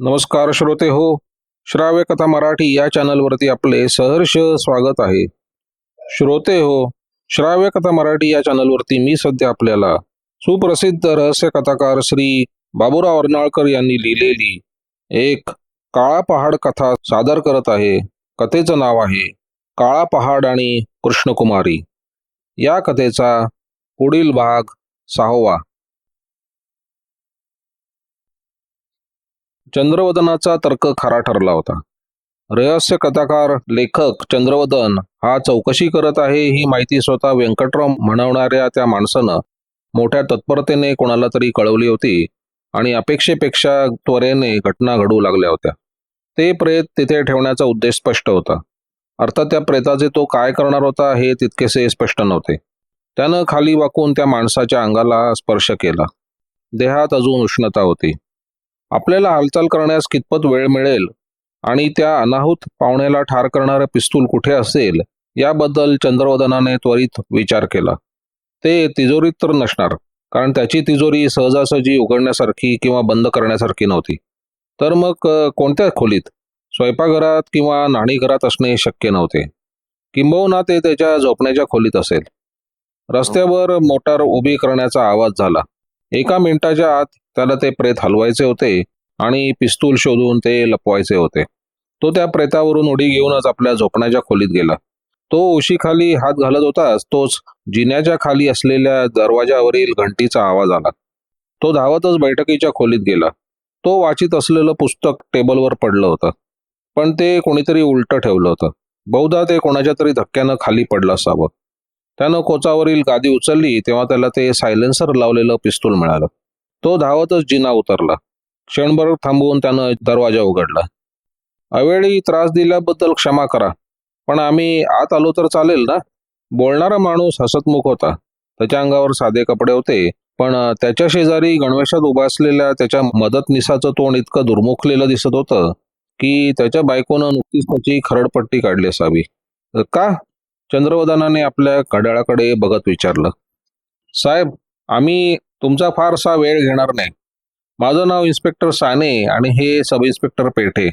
नमस्कार श्रोते हो श्राव्य कथा मराठी या चॅनलवरती आपले सहर्ष स्वागत आहे. श्रोते हो श्राव्य कथा मराठी या चॅनलवरती मी सध्या आपल्याला सुप्रसिद्ध रहस्य कथाकार श्री बाबूराव अर्नाळकर यांनी लिहिलेली एक काळा पहाड कथा सादर करत आहे. कथेचं नाव आहे काळा पहाड आणि कृष्णकुमारी. या कथेचा पुढील भाग सहावा. चंद्रवदनाचा तर्क खरा ठरला होता. रहस्य कथाकार लेखक चंद्रवदन हा चौकशी करत आहे ही माहिती स्वतः व्यंकटराव म्हणवणाऱ्या त्या माणसानं मोठ्या तत्परतेने कोणाला तरी कळवली होती आणि अपेक्षेपेक्षा त्वरेने घटना घडू लागल्या होत्या. ते प्रेत तिथे ठेवण्याचा उद्देश स्पष्ट होता. अर्थात त्या प्रेताचे तो काय करणार होता हे तितकेसे स्पष्ट नव्हते. त्यानं खाली वाकून त्या माणसाच्या अंगाला स्पर्श केला. देहात अजून उष्णता होती. आपल्याला हालचाल करण्यास कितपत वेळ मिळेल आणि त्या अनाहूत पाहुण्याला ठार करणारं पिस्तूल कुठे असेल याबद्दल चंद्रवदनाने त्वरित विचार केला. ते तिजोरीत तर नसणार कारण त्याची तिजोरी सहजासहजी उघडण्यासारखी किंवा बंद करण्यासारखी नव्हती. तर मग कोणत्या खोलीत? स्वयंपाकघरात किंवा नाणीघरात असणे शक्य नव्हते. किंबहुना ते त्याच्या झोपण्याच्या खोलीत असेल. रस्त्यावर मोटार उभी करण्याचा आवाज झाला. एका मिनिटाच्या आत त्याला ते प्रेत हलवायचे होते आणि पिस्तूल शोधून ते लपवायचे होते. तो त्या प्रेतावरून उडी घेऊनच आपल्या झोपण्याच्या खोलीत गेला. तो उशीखाली हात घालत होताच तोच जिन्याच्या खाली असलेल्या दरवाजावरील घंटीचा आवाज आला. तो धावतच बैठकीच्या खोलीत गेला. तो वाचित असलेलं पुस्तक टेबलवर पडलं होतं. पण ते कोणीतरी उलटं ठेवलं होतं. बहुधा ते कोणाच्या तरी धक्क्यानं खाली पडलं असावं. त्यानं कोचावरील गादी उचलली तेव्हा त्याला ते सायलेन्सर लावलेलं पिस्तूल मिळालं. तो धावतच जिना उतरला. क्षणभर थांबवून त्यानं दरवाजा उघडला. अवेळी त्रास दिल्याबद्दल क्षमा करा पण आम्ही आत आलो तर चालेल ना? बोलणारा माणूस हसतमुख होता. त्याच्या अंगावर साधे कपडे होते पण त्याच्या शेजारी गणवेशात उभा असलेल्या त्याच्या मदतनिसाचं तोंड इतकं दुर्मुखलेलं दिसत होतं की त्याच्या बायकोनं नुकतीच त्याची खरडपट्टी काढली असावी. का? चंद्रवदनाने आपल्या घड्याळाकडे बघत विचारलं. साहेब आम्ही तुमचा फारसा वेळ घेणार नाही. माझं नाव इन्स्पेक्टर साने आणि हे सब इन्स्पेक्टर पेठे.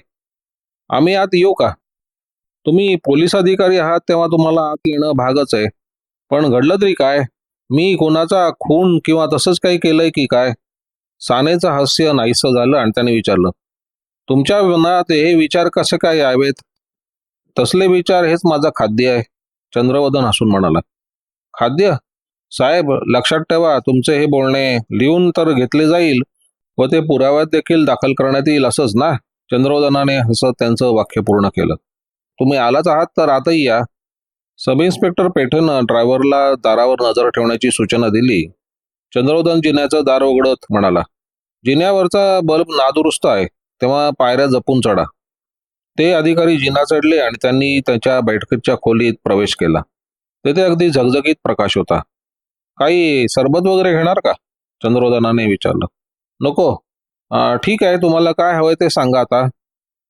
आम्ही आत येऊ का? तुम्ही पोलीस अधिकारी आहात तेव्हा तुम्हाला आत येणं भागच आहे. पण घडलं तरी काय? मी कोणाचा खून किंवा तसंच काही केलंय की काय? सानेचं हास्य नाहीसं झालं आणि त्याने विचारलं तुमच्या मनात हे विचार कसे काय यावेत? तसले विचार हेच माझं खाद्य आहे. चंद्रवदन हसून म्हणाला खाद्य? साहेब लक्षात ठेवा तुमचे हे बोलणे लिहून तर घेतले जाईल व ते पुराव्यात देखील दाखल करण्यात येईल असंच ना? चंद्रोदनाने हसत त्यांचं वाक्य पूर्ण केलं. तुम्ही आलाच आहात तर आताही या. सब इन्स्पेक्टर पेठेनं ड्रायव्हरला दारावर नजर ठेवण्याची सूचना दिली. चंद्रोदन जिन्याचं दार उघडत म्हणाला जिन्यावरचा बल्ब नादुरुस्त आहे तेव्हा पायऱ्या जपून चढा. ते अधिकारी जिना चढले आणि त्यांनी त्याच्या बैठकीच्या खोलीत प्रवेश केला. तेथे अगदी झगझगीत प्रकाश होता. काही सरबत वगैरे घेणार का? चंद्रोदनाने विचारलं. नको. ठीक आहे तुम्हाला काय हवंय ते सांगा आता.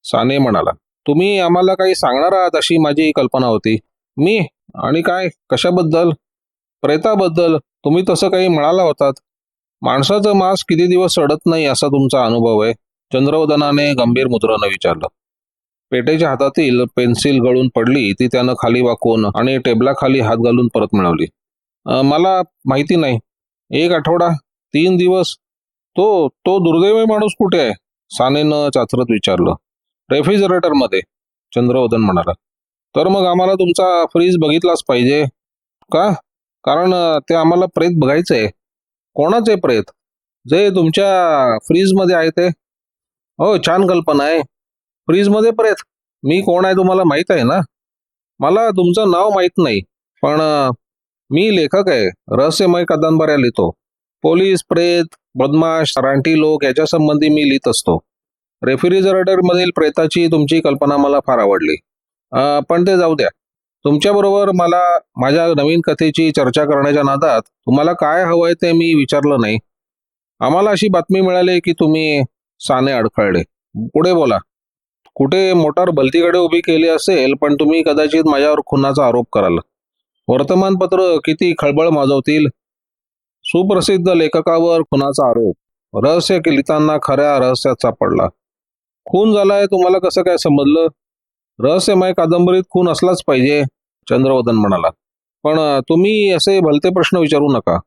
साने म्हणाला तुम्ही आम्हाला काही सांगणार आहात अशी माझी कल्पना होती. मी आणि काय? कशाबद्दल? प्रेताबद्दल? तुम्ही तसं काही म्हणाला होतात. माणसाचं मांस किती दिवस सडत नाही असा तुमचा अनुभव आहे? चंद्रवदनाने गंभीर मुद्रानं विचारलं. पेटेच्या हातातील पेन्सिल गळून पडली ती त्यानं खाली वाकवून आणि टेबलाखाली हात घालून परत मिळवली. मला माहिती नाही. एक आठवडा तीन दिवस तो तो दुर्दैवी माणूस कुठे आहे? सानेनं चाचरत विचारलं. रेफ्रिजरेटरमध्ये चंद्रवदन म्हणाला. तर मग आम्हाला तुमचा फ्रीज बघितलाच पाहिजे. का? कारण ते आम्हाला प्रेत बघायचं आहे कोणाचे प्रेत? जे तुमच्या फ्रीजमध्ये आहे ते? हो छान कल्पना आहे. फ्रीजमध्ये प्रेत. मी कोण आहे तुम्हाला माहीत आहे ना? मला तुमचं नाव माहीत नाही. पण मी लेखक आहे. रहस्यमय कादंबऱ्या लिहितो. पोलीस प्रेत बदमाश रानटी लोक याच्या संबंधी मी लिहित असतो. रेफ्रिजरेटर मधील प्रेताची तुमची कल्पना मला फार आवडली. पण ते जाऊ द्या. तुमच्याबरोबर मला माझ्या नवीन कथेची चर्चा करण्याच्या नादात तुम्हाला काय हवंय ते मी विचारलं नाही. आम्हाला अशी बातमी मिळाली की तुम्ही साने अडखळले. पुढे बोला. कुठे मोटार भलतीकडे उभी केली असेल पण तुम्ही कदाचित माझ्यावर खुनाचा आरोप कराल. वर्तमानपत्र किती खळबळ माजवतील? सुप्रसिद्ध लेखकावर खुनाचा आरोप रहस्य लिहिताना खऱ्या रहस्यात सापडला. खून झालाय तुम्हाला कसं काय समजलं? रहस्यमय कादंबरीत खून असलाच पाहिजे चंद्रवदन म्हणाला. पण तुम्ही असे भलते प्रश्न विचारू नका.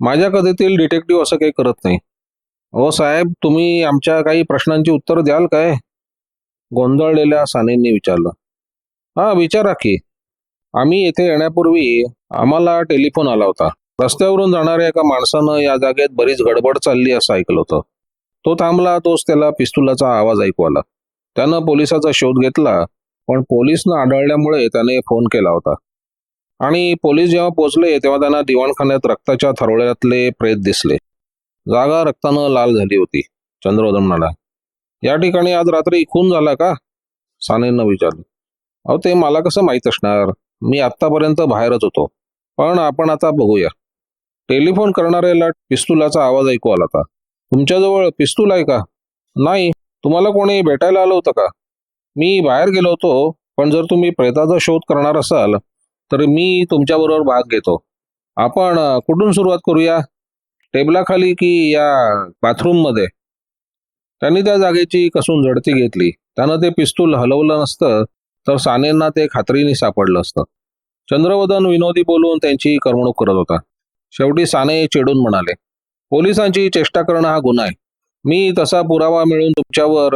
माझ्या कथेतील डिटेक्टिव्ह असं काही करत नाही. हो साहेब तुम्ही आमच्या काही प्रश्नांची उत्तर द्याल काय? गोंधळलेल्या सानेंनी विचारलं. हा विचारा की. आम्ही येथे येण्यापूर्वी आम्हाला टेलिफोन आला होता. रस्त्यावरून जाणाऱ्या एका माणसानं या जागेत बरीच गडबड चालली असं ऐकलं होतं. तो थांबला तोच त्याला पिस्तुलाचा आवाज ऐकू आला. त्यानं पोलिसाचा शोध घेतला पण पोलिसनं आढळल्यामुळे त्याने फोन केला होता. आणि पोलीस जेव्हा पोहोचले तेव्हा त्यांना दिवाणखान्यात रक्ताच्या थरोळ्यातले प्रेत दिसले. जागा रक्तानं लाल झाली होती चंद्रोदन म्हणाला या ठिकाणी आज रात्री खून झाला का? सानेनं विचारलं. अहो ते मला कसं माहीत असणार? मी आत्तापर्यंत बाहेरच होतो. पण आपण आता बघूया. टेलिफोन करणाऱ्याला पिस्तुलाचा आवाज ऐकू आला होता. तुमच्याजवळ पिस्तूल आहे का? नाही. तुम्हाला कोणी भेटायला आलं होतं का? मी बाहेर गेलो होतो पण जर तुम्ही प्रेताचा शोध करणार असाल तर मी तुमच्याबरोबर भाग घेतो. आपण कुठून सुरुवात करूया? टेबलाखाली की या बाथरूममध्ये? त्यांनी त्या जागेची कसून झडती घेतली. त्यानं ते पिस्तूल हलवलं नसतं तर सानेंना ते खात्रीने सापडलं असतं. चंद्रवदन विनोदी बोलून त्यांची करमणूक करत होता. शेवटी साने चिडून म्हणाले पोलिसांची चेष्टा करणं हा गुन्हा आहे. मी तसा पुरावा मिळून तुमच्यावर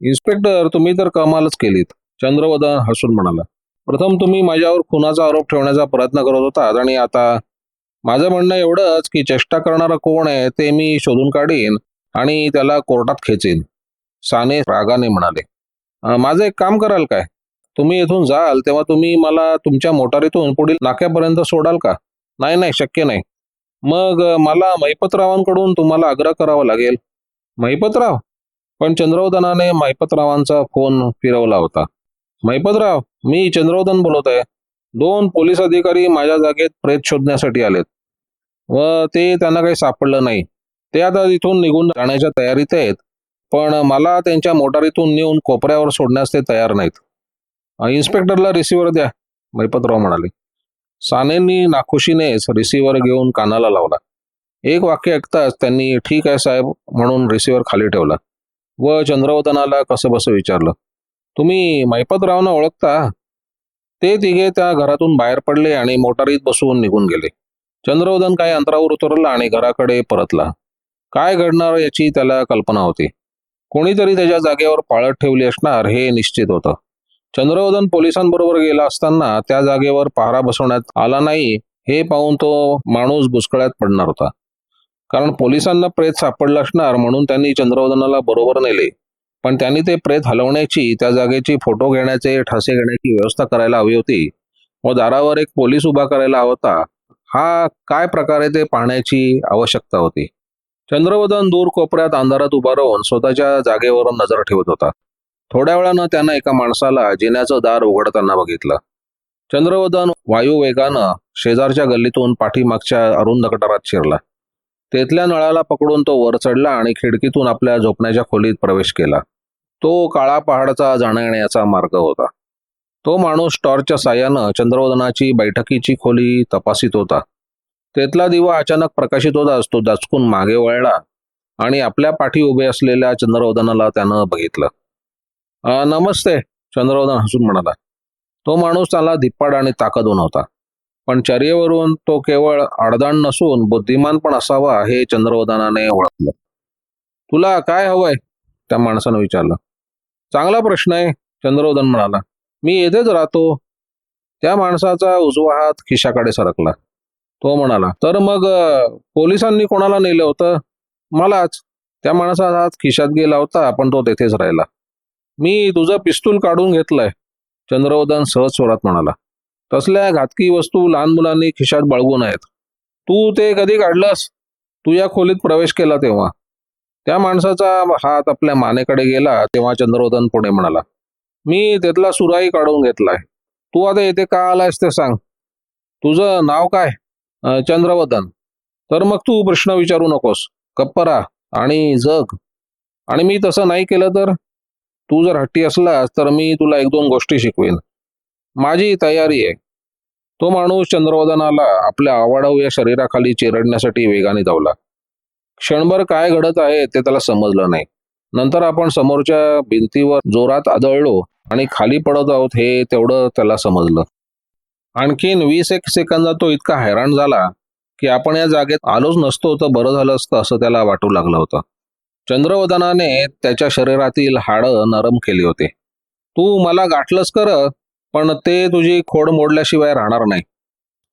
इन्स्पेक्टर तुम्ही तर कमालच केलीत. चंद्रवदन हसून म्हणाला प्रथम तुम्ही माझ्यावर खुनाचा आरोप ठेवण्याचा प्रयत्न करत होतात आणि आता माझं म्हणणं एवढंच की चेष्टा करणारा कोण आहे ते मी शोधून काढीन आणि त्याला कोर्टात खेचेन. साने रागाने म्हणाले माझं एक काम कराल काय? तुम्ही इथून जाल तेव्हा तुम्ही मला तुमच्या मोटारीतून पुढील नाक्यापर्यंत सोडाल का? नाही नाही शक्य नाही. मग मला महिपतरावांकडून तुम्हाला आग्रह करावा लागेल. महिपतराव पण चंद्रवदनाने महिपतरावांचा फोन फिरवला होता. महिपतराव मी चंद्रवदन बोलत आहे. दोन पोलीस अधिकारी माझ्या जागेत प्रेत शोधण्यासाठी आलेत. व ते त्यांना काही सापडलं नाही. ते आता इथून निघून जाण्याच्या तयारीत आहेत. पण मला त्यांच्या मोटारीतून नेऊन कोपऱ्यावर सोडण्यास ते तयार नाहीत. इन्स्पेक्टरला रिसिव्हर द्या. महिपतराव म्हणाले. सानेंनी नाखुशीनेच रिसिव्हर घेऊन कानाला लावला. एक वाक्य ऐकताच त्यांनी ठीक आहे साहेब म्हणून रिसिव्हर खाली ठेवला. व चंद्रवदनाला कसं बसं विचारलं. तुम्ही मैपतरावना ओळखता? ते तिघे त्या घरातून बाहेर पडले आणि मोटारीत बसवून निघून गेले. चंद्रवदन काही अंतरावर उतरला आणि घराकडे परतला. काय घडणार याची त्याला कल्पना होती. कोणीतरी त्याच्या जागेवर पाळत ठेवली असणार हे निश्चित होतं. चंद्रवदन पोलिसांबरोबर गेला असताना त्या जागेवर पहारा बसवण्यात आला नाही हे पाहून तो माणूस बुचकळ्यात पडणार होता. कारण पोलिसांना प्रेत सापडलं असणार म्हणून त्यांनी चंद्रवदनाला बरोबर नेले. पण त्यांनी ते प्रेत हलवण्याची त्या जागेची फोटो घेण्याचे ठसे घेण्याची व्यवस्था करायला हवी होती व दारावर एक पोलीस उभा करायला हवा होता. हा काय प्रकारे ते पाहण्याची आवश्यकता होती? चंद्रवदन दूर कोपऱ्यात अंधारात उभा राहून स्वतःच्या जागेवरून नजर ठेवत होता. थोड्या वेळानं त्यानं एका माणसाला जिन्याचं दार उघडताना बघितलं. चंद्रवदन वायू वेगानं शेजारच्या गल्लीतून पाठीमागच्या अरुंद गटारात शिरला. तेथल्या नळाला पकडून तो वर चढला आणि खिडकीतून आपल्या झोपण्याच्या खोलीत प्रवेश केला. तो काळा पहाडचा जाण्याचा मार्ग होता. तो माणूस टॉर्चच्या साह्यानं चंद्रवदनाची बैठकीची खोली तपासित होता. तेथला दिवा अचानक प्रकाशित होताच तो दचकून मागे वळला आणि आपल्या पाठी उभे असलेल्या चंद्रवदनाला त्यानं बघितलं. नमस्ते चंद्रवदन हसून म्हणाला. तो माणूस त्याला धिप्पाड आणि ताकदून होता पण चर्येवरून तो केवळ आडदाण नसून बुद्धिमान पण असावा हे चंद्रवदनाने ओळखलं. तुला काय हवंय? त्या माणसानं विचारलं. चांगला प्रश्न आहे चंद्रवदन म्हणाला. मी येथेच राहतो. त्या माणसाचा उजवा हात खिशाकडे सरकला. तो म्हणाला तर मग पोलिसांनी कोणाला नेलं होतं? मलाच. त्या माणसाचा हात खिशात गेला होता पण तो तेथेच राहिला. मी तुझं पिस्तूल काढून घेतलाय. चंद्रवदन सहज स्वरात म्हणाला तसल्या घातकी वस्तू लहान मुलांनी खिशात बाळगून आहेत. तू ते कधी काढलंस? तू या खोलीत प्रवेश केला तेव्हा. त्या माणसाचा हात आपल्या मानेकडे गेला तेव्हा चंद्रवदन पुढे म्हणाला मी त्यातला सुराही काढून घेतलाय. तू आता येथे का आलायस ते सांग. तुझं नाव काय? चंद्रवदन. तर मग तू प्रश्न विचारू नकोस. कप्परा आणि जग. आणि मी तसं नाही केलं तर? तू जर हट्टी असलास तर मी तुला एक दोन गोष्टी शिकवेन. माझी तयारी आहे. तो माणूस चंद्रवदनाला आपल्या आवाडाऊ या शरीराखाली चिरडण्यासाठी वेगाने धावला. क्षणभर काय घडत आहे ते त्याला समजलं नाही. नंतर आपण समोरच्या भिंतीवर जोरात आदळलो आणि खाली पडत आहोत हे तेवढं त्याला समजलं. आणखीन वीस एक सेकंदात तो इतका हैराण झाला की आपण या जागेत आलोच नसतो तर बरं झालं असतं असं त्याला वाटू लागलं होतं. चंद्रवदनाने त्याच्या शरीरातील हाडं नरम केली होती. तू मला गाठलंस कर पण ते तुझी खोड मोडल्याशिवाय राहणार नाही.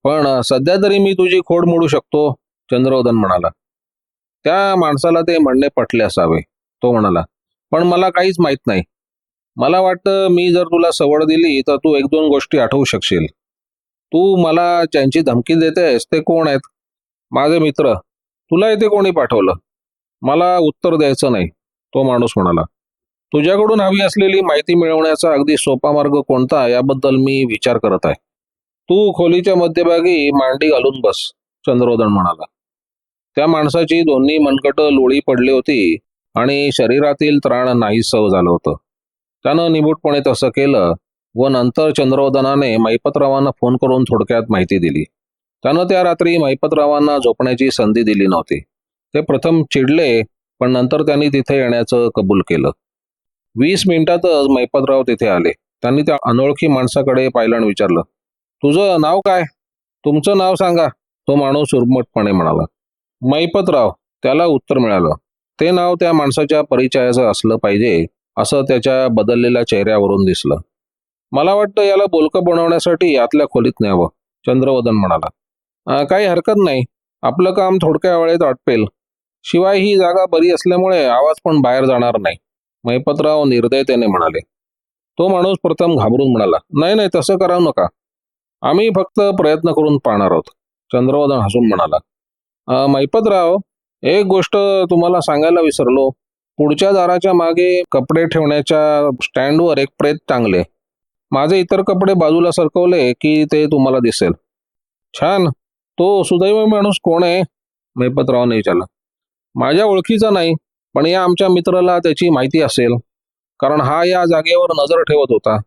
पण सध्या तरी मी तुझी खोड मोडू शकतो चंद्रवदन म्हणाला. त्या माणसाला ते म्हणणे पटले असावे. तो म्हणाला पण मला काहीच माहीत नाही. मला वाटतं मी जर तुला सवड दिली तर तू एक दोन गोष्टी आठवू शकशील. तू मला ज्यांची धमकी देतेस ते कोण आहेत? माझे मित्र. तुला इथे कोणी पाठवलं? मला उत्तर द्यायचं नाही तो माणूस म्हणाला. तुझ्याकडून हवी असलेली माहिती मिळवण्याचा अगदी सोपा मार्ग कोणता? याबद्दल मी विचार करत आहे. तू खोलीच्या मध्यभागी मांडी घालून बस चंद्रोदन म्हणाला. त्या माणसाची दोन्ही मनकट लोळी पडली होती आणि शरीरातील त्राण नाहीसं झालं होतं. त्यानं निबूटपणे तसं केलं व नंतर चंद्रोदनाने मैपतरावांना फोन करून थोडक्यात माहिती दिली. त्यानं त्या रात्री मैपतरावांना झोपण्याची संधी दिली नव्हती. ते प्रथम चिडले पण नंतर त्यांनी तिथे येण्याचं कबूल केलं. वीस मिनिटातच मैपतराव तिथे आले. त्यांनी त्या अनोळखी माणसाकडे पाहिलं आणि विचारलं तुझं नाव काय? तुमचं नाव सांगा. तो माणूस उर्मटपणे म्हणाला मैपतराव. त्याला उत्तर मिळालं ते नाव त्या माणसाच्या परिचयाचं असलं पाहिजे असं त्याच्या बदललेल्या चेहऱ्यावरून दिसलं. मला वाटतं याला बोलकं बनवण्यासाठी यातल्या खोलीत न्यावं. चंद्रवदन म्हणाला काही हरकत नाही. आपलं काम थोडक्या वेळेत आटपेल. शिवाय ही जागा बरी असल्यामुळे आवाज पण बाहेर जाणार नाही. मैपतराव निर्दयतेने म्हणाले. तो माणूस प्रथम घाबरून म्हणाला नाही नाही तसं करावं नका. आम्ही फक्त प्रयत्न करून पाहणार आहोत. चंद्रवदन हसून म्हणाला मैपतराव एक गोष्ट तुम्हाला सांगायला विसरलो. पुढच्या दाराच्या मागे कपडे ठेवण्याच्या स्टँडवर एक प्रेत टांगले. माझे इतर कपडे बाजूला सरकवले की ते तुम्हाला दिसेल. छान. तो सुदैव माणूस कोण आहे? मैपतरावने विचारला. माझ्या ओळखीचा नाही पण या आमच्या मित्राला त्याची माहिती असेल. कारण हा या जागेवर नजर ठेवत होता.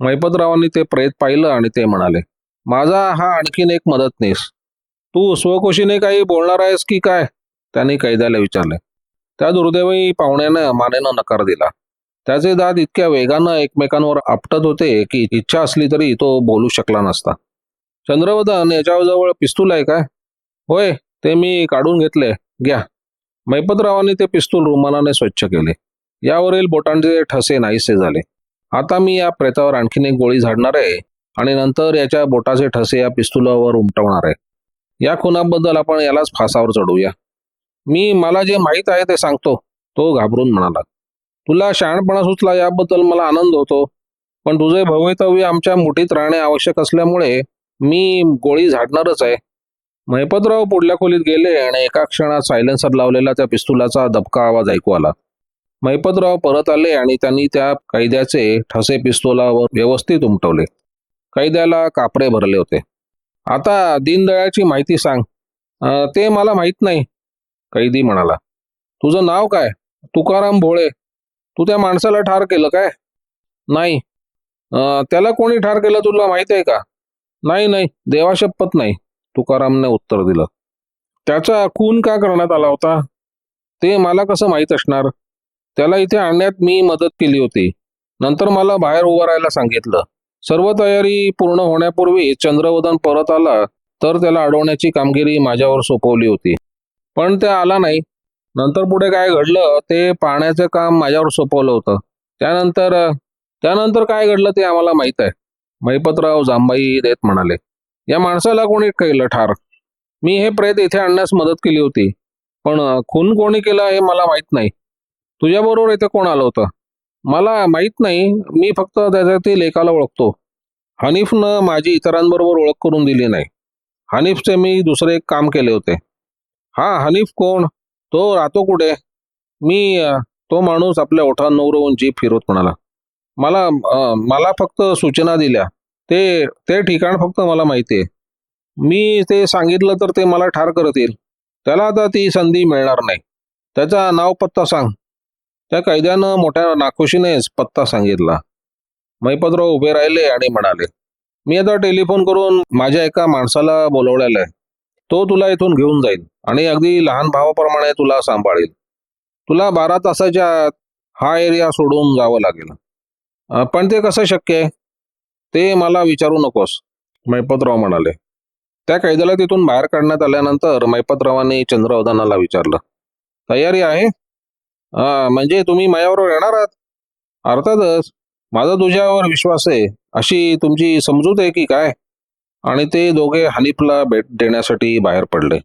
मैपतरावांनी ते प्रेत पाहिलं आणि ते म्हणाले माझा हा आणखीन एक मदतनीस तू स्वकोशीने काही बोलणार आहेस की काय? त्यांनी कैद्याला विचारले. त्या दुर्दैवी पाहुण्यानं मानेनं नकार दिला. त्याचे दात इतक्या वेगानं एकमेकांवर आपटत होते की इच्छा असली तरी तो बोलू शकला नसता. चंद्रवदन याच्याजवळ पिस्तूल आहे काय? होय ते मी काढून घेतले. घ्या. मैपतरावांनी ते पिस्तूल रुमालाने स्वच्छ केले. यावरील बोटांचे ठसे नाहीसे झाले. आता मी या प्रेतावर आणखीन एक गोळी झाडणार आहे आणि नंतर याच्या बोटाचे ठसे या पिस्तुलावर उमटवणार आहे. या खुनाबद्दल आपण यालाच फासावर चढूया. मी मला जे माहीत आहे ते सांगतो तो घाबरून म्हणाला. तुला शहाणपणा सुचला याबद्दल मला आनंद होतो पण तुझे भवितव्य आमच्या मुठीत राहणे आवश्यक असल्यामुळे मी गोळी झाडणारच आहे. महिपतराव पुढल्या खोलीत गेले आणि एका क्षणात सायलेन्सर लावलेला त्या पिस्तुलाचा दबका आवाज ऐकू आला. महिपतराव परत आले आणि त्यांनी त्या कैद्याचे ठसे पिस्तुलावर व्यवस्थित उमटवले. कैद्याला कापडे भरले होते. आता दीनदयाळची माहिती सांग. ते मला माहीत नाही कैदी म्हणाला. तुझं नाव काय? तुकाराम भोळे. तू त्या माणसाला ठार केलं काय? नाही. त्याला कोणी ठार केलं तुला माहीत आहे का? नाही नाही. देवाशपथ नाही. तुकारामने उत्तर दिलं. त्याचा खून का करण्यात आला होता? ते मला कसं माहीत असणार? त्याला इथे आणण्यात मी मदत केली होती. नंतर मला बाहेर उभं राहायला सांगितलं. सर्व तयारी पूर्ण होण्यापूर्वी चंद्रवदन परत आला तर त्याला अडवण्याची कामगिरी माझ्यावर सोपवली होती. पण ते आला नाही. नंतर पुढे काय घडलं ते पाहण्याचं काम माझ्यावर सोपवलं होतं. त्यानंतर त्यानंतर काय घडलं ते आम्हाला माहीत आहे. महिपतराव जांबाई देत म्हणाले. या माणसाला कोणी केलं ठार? मी हे प्रेत इथे आणण्यास मदत केली होती. पण खून कोणी केला हे मला माहीत नाही. तुझ्याबरोबर इथे कोण आलं होतं? मला माहीत नाही. मी फक्त त्याच्यातील एकाला ओळखतो. हनीफनं माझी इतरांबरोबर ओळख करून दिली नाही. हनीफचे मी दुसरे एक काम केले होते. हा हनीफ कोण? तो राहतो कुठे? मी तो माणूस आपल्या ओठांवर जीप फिरवत म्हणाला. मला मला फक्त सूचना दिल्या. ते ते ठिकाण फक्त मला माहिती आहे मी ते सांगितलं तर ते मला ठार करतील त्याला आता ती संधी मिळणार नाही. त्याचा नाव पत्ता सांग. त्या कैद्यानं मोठ्या नाखुशीनेच पत्ता सांगितला. मैपतराव उभे राहिले आणि म्हणाले मी आता टेलिफोन करून माझ्या एका माणसाला बोलवलेला आहे. तो तुला इथून घेऊन जाईल आणि अगदी लहान भावाप्रमाणे तुला सांभाळेल. तुला बारा तासाच्या आत हा एरिया सोडून जावं लागेल. पण ते कसं शक्य आहे? ते मला विचारू नकोस मैपतराव म्हणाले. त्या कैद्याला तिथून बाहेर काढण्यात आल्यानंतर मैपतरावांनी चंद्रवदनाला विचारलं तयारी आहे? हा म्हणजे तुम्ही माझ्याबरोबर येणार आहात? अर्थातच माझा तुझ्यावर विश्वास आहे अशी तुमची समजूत आहे की काय? आणि ते दोघे हनीफला भेट देण्यासाठी बाहेर पडले.